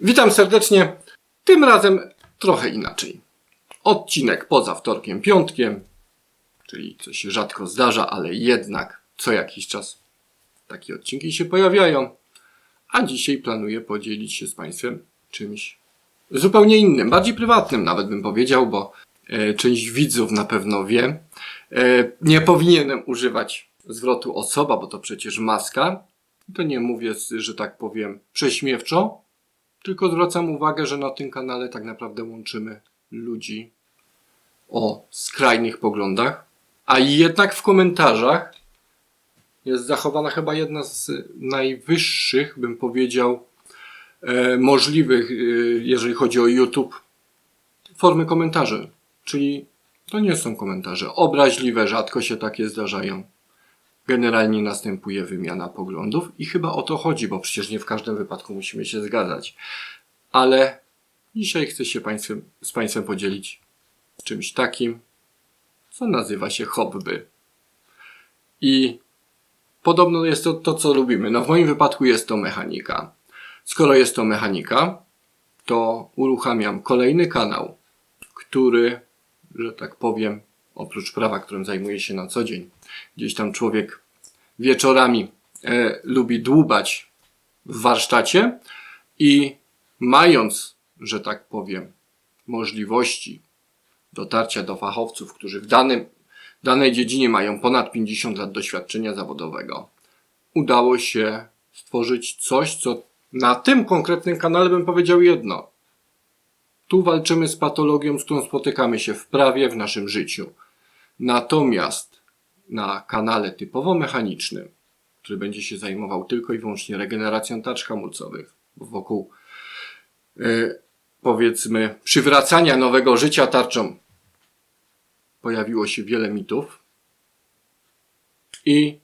Witam serdecznie. Tym razem trochę inaczej. Odcinek poza wtorkiem, piątkiem, czyli co się rzadko zdarza, ale jednak co jakiś czas takie odcinki się pojawiają. A dzisiaj planuję podzielić się z Państwem czymś zupełnie innym, bardziej prywatnym nawet bym powiedział, bo e, część widzów na pewno wie. E, nie powinienem używać zwrotu osoba, bo to przecież maska. To nie mówię, że tak powiem, prześmiewczo, tylko zwracam uwagę, że na tym kanale tak naprawdę łączymy ludzi o skrajnych poglądach, a jednak w komentarzach jest zachowana chyba jedna z najwyższych, bym powiedział, e, możliwych, e, jeżeli chodzi o YouTube, formy komentarzy. Czyli to nie są komentarze obraźliwe, rzadko się takie zdarzają. Generalnie następuje wymiana poglądów i chyba o to chodzi, bo przecież nie w każdym wypadku musimy się zgadzać. Ale dzisiaj chcę się państwem, z Państwem podzielić czymś takim, co nazywa się hobby. I podobno jest to to, co lubimy. No w moim wypadku jest to mechanika. Skoro jest to mechanika, to uruchamiam kolejny kanał, który, że tak powiem, oprócz prawa, którym zajmuję się na co dzień, gdzieś tam człowiek wieczorami e, lubi dłubać w warsztacie i mając, że tak powiem, możliwości dotarcia do fachowców, którzy w danym, danej dziedzinie mają ponad 50 lat doświadczenia zawodowego, udało się stworzyć coś, co na tym konkretnym kanale bym powiedział jedno. Tu walczymy z patologią, z którą spotykamy się w prawie, w naszym życiu. Natomiast na kanale typowo mechanicznym, który będzie się zajmował tylko i wyłącznie regeneracją tarcz hamulcowych, wokół y, powiedzmy przywracania nowego życia tarczą pojawiło się wiele mitów i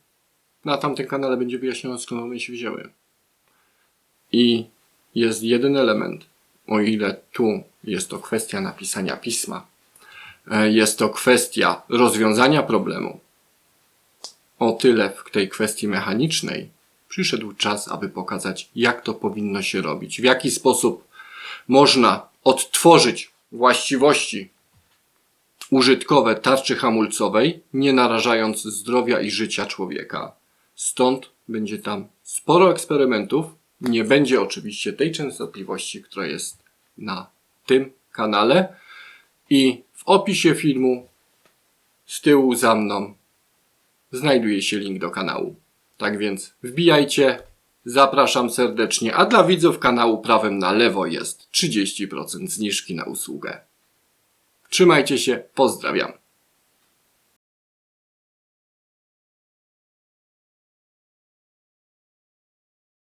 na tamtym kanale będzie wyjaśnione skąd one się wzięły. I jest jeden element, o ile tu jest to kwestia napisania pisma, e, jest to kwestia rozwiązania problemu, o tyle w tej kwestii mechanicznej przyszedł czas, aby pokazać, jak to powinno się robić, w jaki sposób można odtworzyć właściwości użytkowe tarczy hamulcowej, nie narażając zdrowia i życia człowieka. Stąd będzie tam sporo eksperymentów. Nie będzie oczywiście tej częstotliwości, która jest na tym kanale. I w opisie filmu z tyłu za mną znajduje się link do kanału. Tak więc wbijajcie, zapraszam serdecznie, a dla widzów kanału prawem na lewo jest 30% zniżki na usługę. Trzymajcie się, pozdrawiam.